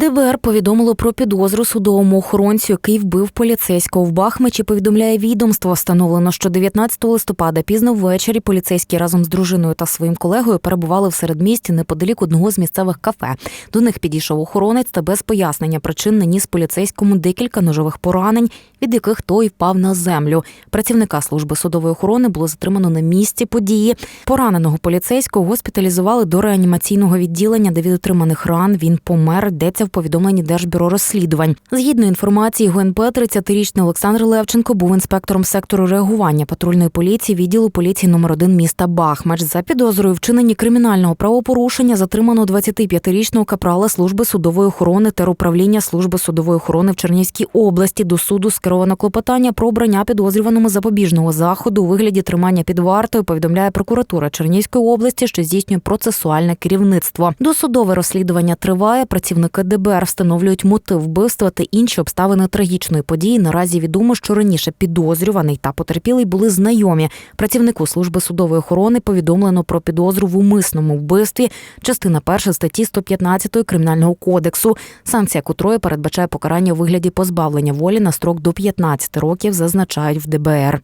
ДБР повідомило про підозру судовому охоронцю, який вбив поліцейського в Бахмачі. Повідомляє відомство. Встановлено, що 19 листопада пізно ввечері поліцейські разом з дружиною та своїм колегою перебували в середмісті неподалік одного з місцевих кафе. До них підійшов охоронець та без пояснення причин наніс поліцейському декілька ножових поранень, від яких той впав на землю. Працівника служби судової охорони було затримано на місці події. Пораненого поліцейського госпіталізували до реанімаційного відділення, де від отриманих ран він помер. Йдеться повідомленні Держбюро розслідувань. Згідно інформації, ГУНП 30-річний Олександр Левченко був інспектором сектору реагування патрульної поліції відділу поліції номер 1 міста Бахмач. За підозрою вчиненні кримінального правопорушення затримано 25-річного капрала служби судової охорони теруправління служби судової охорони в Чернівській області. До суду скеровано клопотання про обрання підозрюваному запобіжного заходу у вигляді тримання під вартою. Повідомляє прокуратура Чернівської області, що здійснює процесуальне керівництво. Досудове розслідування триває. Працівники ДБР встановлюють мотив вбивства та інші обставини трагічної події. Наразі відомо, що раніше підозрюваний та потерпілий були знайомі. Працівнику служби судової охорони повідомлено про підозру в умисному вбивстві, частина перша статті 115 кримінального кодексу, санкція котрої передбачає покарання у вигляді позбавлення волі на строк до 15 років, зазначають в ДБР.